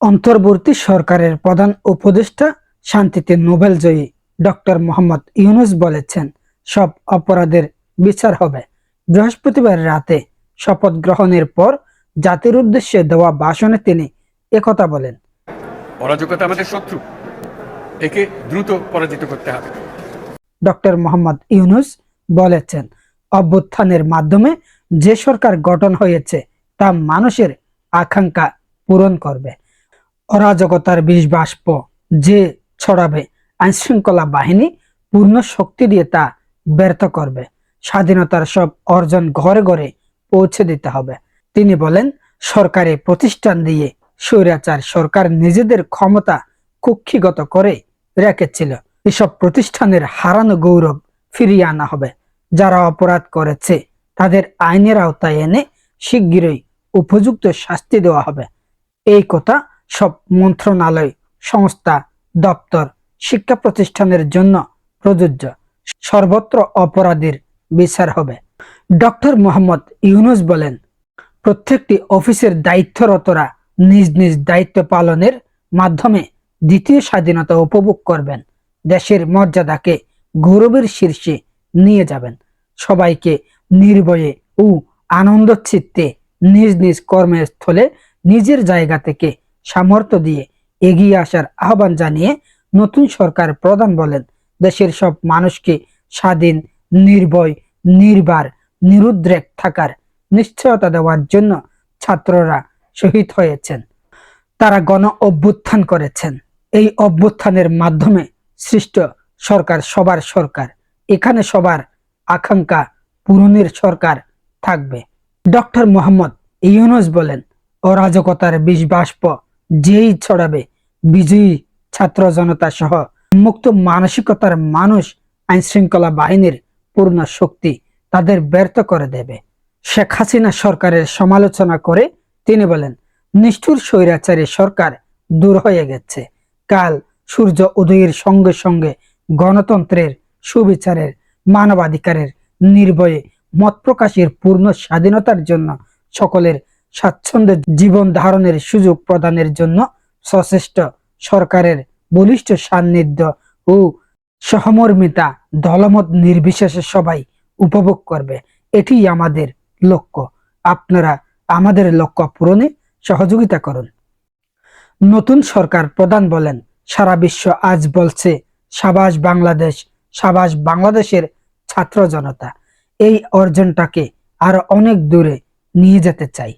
অন্তর্বর্তী সরকারের প্রধান উপদেষ্টা শান্তিতে নোবেল জয়ী ডক্টর মোহাম্মদ ইউনুস বলেছেন সব অপরাধের বিচার হবে। বৃহস্পতিবার রাতে শপথ গ্রহণের পর জাতির উদ্দেশ্যে দেওয়া ভাষণে তিনি একথা বলেন। অরাজকতা আমাদের শত্রু একে দ্রুত পরাজিত করতে হবে। ডক্টর মোহাম্মদ ইউনুস বলেছেন অভ্যুত্থানের মাধ্যমে যে সরকার গঠন হয়েছে তা মানুষের আকাঙ্ক্ষা পূরণ করবে। অরাজকতার বিষ বাষ্প যে ছড়াবে আইনশৃঙ্খলা বাহিনী পূর্ণ শক্তি দিয়ে তা ব্যর্থ করবে। স্বাধীনতার সব অর্জন ঘরে ঘরে পৌঁছে দিতে হবে। তিনি বলেন, সরকারি প্রতিষ্ঠান দিয়ে স্বৈরাচার সরকার নিজেদের ক্ষমতা কুক্ষিগত করে রেখেছিল। এসব প্রতিষ্ঠানের হারানো গৌরব ফিরিয়ে আনা হবে। যারা অপরাধ করেছে, তাদের আইনের আওতায় এনে শিগগিরই উপযুক্ত শাস্তি দেওয়া হবে। এই কথা সব মন্ত্রণালয়, সংস্থা, দপ্তর, শিক্ষা প্রতিষ্ঠানের জন্য প্রযোজ্য। সর্বত্র অপরাধীর বিচার হবে। ডক্টর মোহাম্মদ ইউনুস বলেন, প্রত্যেকটি অফিসের দায়িত্বরতরা নিজ নিজ দায়িত্ব পালনের মাধ্যমে দ্বিতীয় স্বাধীনতা উপভোগ করবেন। দেশের মর্যাদাকে গৌরবের শীর্ষে নিয়ে যাবেন। সবাইকে নির্ভয়ে ও আনন্দ চিত্তে নিজ নিজ কর্মস্থলে নিজের জায়গা থেকে সামর্থ্য দিয়ে এগিয়ে আসার আহ্বান জানিয়ে নতুন সরকার প্রধান বলেন, দেশের সব মানুষকে স্বাধীন, নির্ভয়, নির্বার, নিরুদ্রেক থাকার নিশ্চয়তা দেওয়ার জন্য ছাত্ররা শহীদ হয়েছেন। তারা গণ অভ্যুত্থান করেছেন। এই অভ্যুত্থানের মাধ্যমে সৃষ্ট সরকার সবার সরকার। এখানে সবার আকাঙ্ক্ষা পূরণের সরকার থাকবে। ডক্টর মোহাম্মদ ইউনুস বলেন, অরাজকতার বিষ বাষ্প যেই ছড়াবে, বিজয়ী ছাত্র জনতা সহ মুক্ত মানসিকতার মানুষ আইন শৃঙ্খলা বাহিনীর পূর্ণ শক্তি তাদের ব্যর্থ করে দেবে। শেখ হাসিনা সরকারের সমালোচনা করে তিনি বলেন, নিষ্ঠুর স্বৈরাচারী সরকার দূর হয়ে গেছে। কাল সূর্য উদয়ের সঙ্গে সঙ্গে গণতন্ত্রের সুবিচারের, মানবাধিকারের নির্ভয়ে মত প্রকাশের পূর্ণ স্বাধীনতার জন্য সকলের স্বাচ্ছন্দ্যে জীবন ধারণের সুযোগ প্রদানের জন্য সচেষ্ট সরকারের বলিষ্ঠ সান্নিধ্য ও সহমর্মিতা দলমত নির্বিশেষে সবাই উপভোগ করবে। এটি আমাদের লক্ষ্য। আপনারা আমাদের লক্ষ্য পূরণে সহযোগিতা করুন। নতুন সরকার প্রধান বলেন, সারা বিশ্ব আজ বলছে, সাবাস বাংলাদেশ, সাবাস বাংলাদেশের ছাত্র জনতা। এই অর্জনটাকে আরও অনেক দূরে নিয়ে যেতে চাই।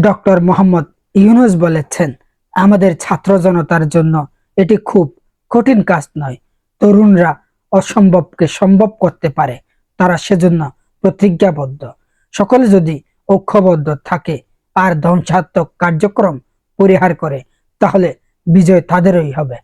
ডক্টর মোহাম্মদ ইউনুস বলেছেন, আমাদের ছাত্র জনতার জন্য এটি খুব কঠিন কাজ নয়। তরুণরা অসম্ভবকে সম্ভব করতে পারে। তারা সেজন্য প্রতিজ্ঞাবদ্ধ। সকলে যদি ঐক্যবদ্ধ থাকে আর ধ্বংসাত্মক কার্যক্রম পরিহার করে, তাহলে বিজয় তাদেরই হবে।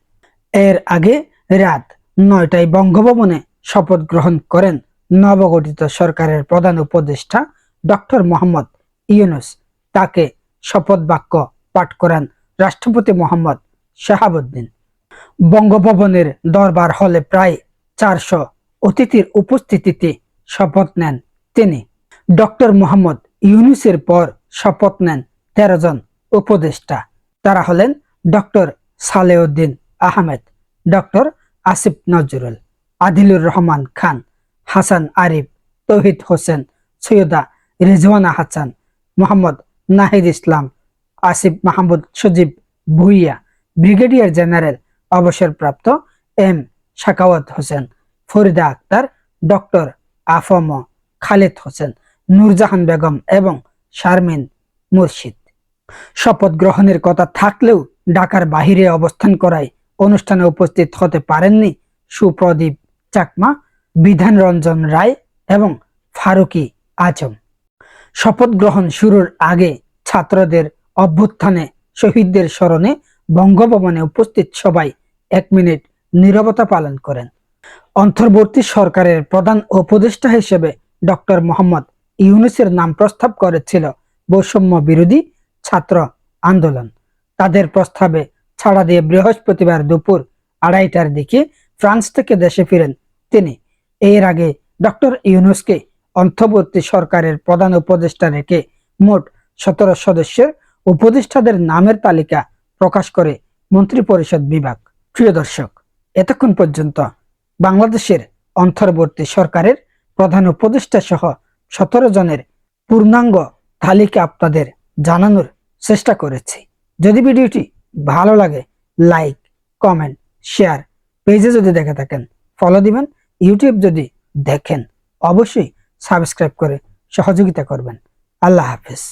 এর আগে রাত নয়টায় বঙ্গভবনে শপথ গ্রহণ করেন নবগঠিত সরকারের প্রধান উপদেষ্টা ডক্টর মোহাম্মদ ইউনুস। তাকে শপথ বাক্য পাঠ করান রাষ্ট্রপতি মোহাম্মদ শাহাবুদ্দিন। বঙ্গভবনের দরবার হলে প্রায় চারশো অতিথির উপস্থিতিতে শপথ নেন তিনি। ডক্টর মোহাম্মদ ইউনুসের পর শপথ নেন তেরো জন উপদেষ্টা। তারা হলেন doctor Salehuddin Ahmed, doctor Asif Nazrul, Adilur Rahman Khan, Hasan Arif, Touhid Hossain, Syeda Rizwana Hasan, Mohammad Nahid Islam, Asif Mahmud Sajib Bhuiyan, brigadier general অবসরপ্রাপ্ত M Sakhawat Hossain, Farida Akhter, doctor AFM Khalid Hossain, Nurjahan Begum এবং শারমিন মুর্শিদ। শপথ গ্রহণের কথা থাকলেও ঢাকার বাহিরে অবস্থান করায় অনুষ্ঠানে উপস্থিত হতে পারেননি সুপ্রদীপ চাকমা বিধান রঞ্জন রায় এবং ফারুকি আজম। শপথ গ্রহণ শুরুর আগে ছাত্রদের অভ্যুত্থানে, শহীদদের স্মরণে বঙ্গভবনে উপস্থিত সবাই এক মিনিট নীরবতা পালন করেন। অন্তর্বর্তী সরকারের প্রধান উপদেষ্টা হিসেবে ডক্টর মোহাম্মদ ইউনুসের নাম প্রস্তাব করেছিল বৈষম্য বিরোধী ছাত্র আন্দোলন। তাদের প্রস্তাবে ছাড়া দিয়ে বৃহস্পতিবার দুপুর আড়াইটার দিকে ফ্রান্স থেকে দেশে ফিরেন তিনি। এর আগে ডক্টর ইউনুসকে অন্তর্বর্তী সরকারের প্রধান উপদেষ্টা রেখে মোট সতেরো সদস্যের উপদেষ্টাদের নামের তালিকা প্রকাশ করে মন্ত্রিপরিষদ বিভাগ। প্রিয় দর্শক, এতক্ষণ পর্যন্ত বাংলাদেশের অন্তর্বর্তী সরকারের প্রধান উপদেষ্টা সহ সতেরো জনের পূর্ণাঙ্গ তালিকা আপনাদের জানানোর চেষ্টা করেছি। যদি ভিডিওটি ভালো লাগে, লাইক, কমেন্ট, শেয়ার, পেজে যদি দেখে থাকেন, ফলো দিবেন, ইউটিউব যদি দেখেন, অবশ্যই সাবস্ক্রাইব করে সহযোগিতা করবেন। আল্লাহ হাফেজ।